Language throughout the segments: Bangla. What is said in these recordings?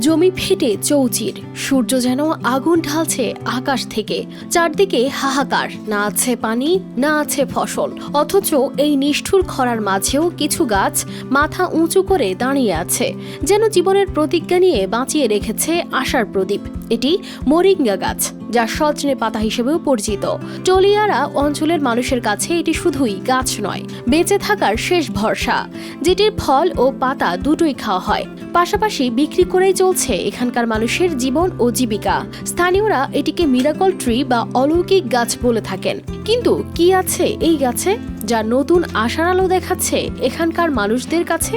জমি ফেটে চৌচির। সূর্য যেন আগুন ঢালছে আকাশ থেকে। চারদিকে হাহাকার। না আছে পানি, না আছে ফসল। অথচ এই নিষ্ঠুর খরার মাঝেও কিছু গাছ মাথা উঁচু করে দাঁড়িয়ে আছে। যেন জীবনের প্রতিজ্ঞা নিয়ে বাঁচিয়ে রেখেছে আশার প্রদীপ। এটি মরিঙ্গা গাছ। যা সজনে পাতা হিসেবেও পরিচিত। টলিয়ারা অঞ্চলের মানুষের কাছে এটি শুধুই গাছ নয়, বেঁচে থাকার শেষ ভরসা যেটির ফল ও পাতা দুটোই খাওয়া হয়। পাশাপাশি বিক্রি করেই চলছে এখানকার মানুষের জীবন ও জীবিকা। স্থানীয়রা এটিকে মিরাকল ট্রি বা অলৌকিক গাছ বলে থাকেন। কিন্তু কি আছে এই গাছে, যা নতুন আশার আলো দেখাচ্ছে এখানকার মানুষদের কাছে?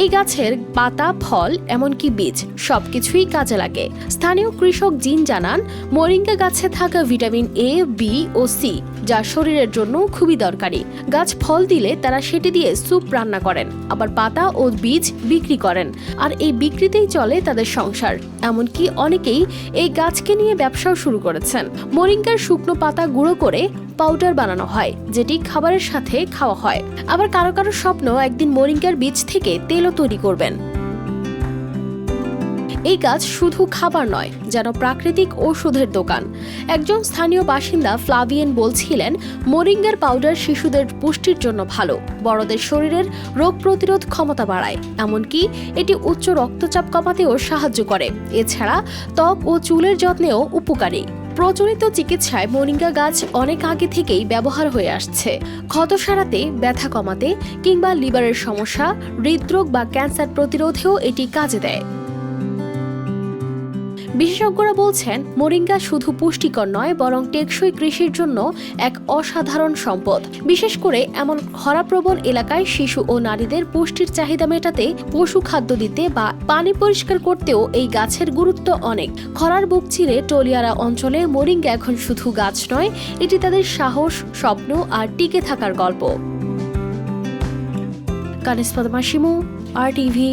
এই গাছের পাতা, ফল, এমনকি বীজ সবকিছুই কাজে লাগে। স্থানীয় কৃষক জিন জানান, মোরিঙ্গা গাছে থাকা ভিটামিন এ বি ও সি যা শরীরের জন্য খুবই দরকারি। গাছ ফল দিলে তারা সেটি দিয়ে স্যুপ রান্না করেন, আবার পাতা ও বীজ বিক্রি করেন, আর এই বিক্রিতেই চলে তাদের সংসার। এমনকি অনেকেই এই গাছকে নিয়ে ব্যবসাও শুরু করেছেন। মোরিঙ্গার শুকনো পাতা গুঁড়ো করে পাউডার বানানো হয়, যেটি খাবারের সাথে খাওয়া হয়। আবার কারও কারও স্বপ্ন একদিন মোরিঙ্গার বীজ থেকে তেলও তৈরি করবেন। এই গাছ শুধু খাবার নয়, যেন প্রাকৃতিক ওষুধের দোকান। একজন স্থানীয় বাসিন্দা ফ্লাভিয়েন বলছিলেন, মোরিঙ্গার পাউডার শিশুদের পুষ্টির জন্য ভালো, বড়দের শরীরের রোগ প্রতিরোধ ক্ষমতা বাড়ায়। এমনকি এটি উচ্চ রক্তচাপ কমাতেও সাহায্য করে। এছাড়া ত্বক ও চুলের যত্নেও উপকারী। প্রচলিত চিকিৎসায় মরিঙ্গা গাছ অনেক আগে থেকেই ব্যবহার হয়ে আসছে। ক্ষত সারাতে, ব্যথা কমাতে কিংবা লিভারের সমস্যা, হৃদরোগ বা ক্যান্সার প্রতিরোধেও এটি কাজে দেয়। বিশেষজ্ঞরা বলছেন, মোরিঙ্গা শুধু পুষ্টিকর নয়, বরং টেকসই কৃষির জন্য এক অসাধারণ সম্পদ। বিশেষ করে এমন খরাপ্রবণ এলাকায় শিশু ও নারীদের পুষ্টির চাহিদা মেটাতে, পশু খাদ্য দিতে বা পানি পরিষ্কার করতেও এই গাছের গুরুত্ব অনেক। খরার বুক চিরে টলিয়ারা অঞ্চলে মোরিঙ্গা এখন শুধু গাছ নয়, এটি তাদের সাহস, স্বপ্ন আর টিকে থাকার গল্প। কানিস পদমা, শিমু আর টিভি